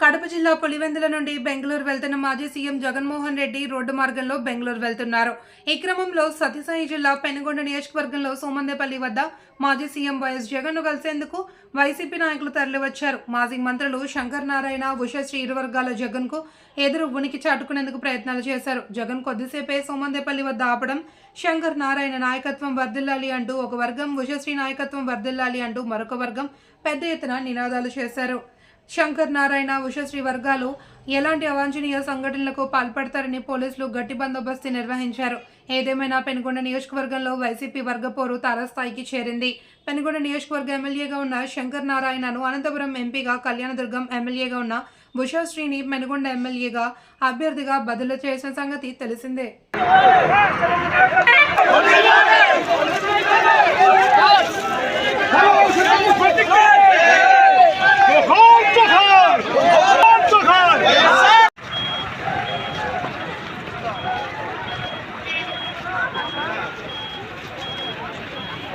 కడప జిల్లా పులివెందుల నుండి బెంగళూరు వెళ్తున్న మాజీ సీఎం జగన్మోహన్ రెడ్డి రోడ్డు మార్గంలో బెంగళూరు వెళ్తున్నారు. ఈ క్రమంలో సత్యసాయి జిల్లా పెనుగొండ నియోజకవర్గంలో సోమందేపల్లి వద్ద మాజీ సీఎం వైఎస్ జగన్ను కలిసేందుకు వైసీపీ నాయకులు తరలివచ్చారు. మాజీ మంత్రులు శంకర్ నారాయణ ఉషశ్రీ ఇరు వర్గాల జగన్కు ఎదురు ఉనికి చాటుకునేందుకు ప్రయత్నాలు చేశారు. జగన్ కొద్దిసేపే సోమందేపల్లి వద్ద ఆపడం శంకర్ నారాయణ నాయకత్వం వర్ధిల్లాలి అంటూ ఒక వర్గం ఉషశ్రీ నాయకత్వం వర్దిల్లాలి అంటూ మరొక వర్గం పెద్ద ఎత్తున నినాదాలు చేశారు. శంకర్ నారాయణ ఉషశ్రీ వర్గాలు ఎలాంటి అవాంఛనీయ సంఘటనలకు పాల్పడతారని పోలీసులు గట్టి బందోబస్తు నిర్వహించారు. ఏదేమైనా పెనుగొండ నియోజకవర్గంలో వైసీపీ వర్గపోరు తారస్థాయికి చేరింది. పెనుగొండ నియోజకవర్గ ఎమ్మెల్యేగా ఉన్న శంకర్ నారాయణను అనంతపురం ఎంపీగా కళ్యాణదుర్గం ఎమ్మెల్యేగా ఉన్న ఉషాశ్రీని పెనుగొండ ఎమ్మెల్యేగా అభ్యర్థిగా బదిలీ చేసిన సంగతి తెలిసిందే.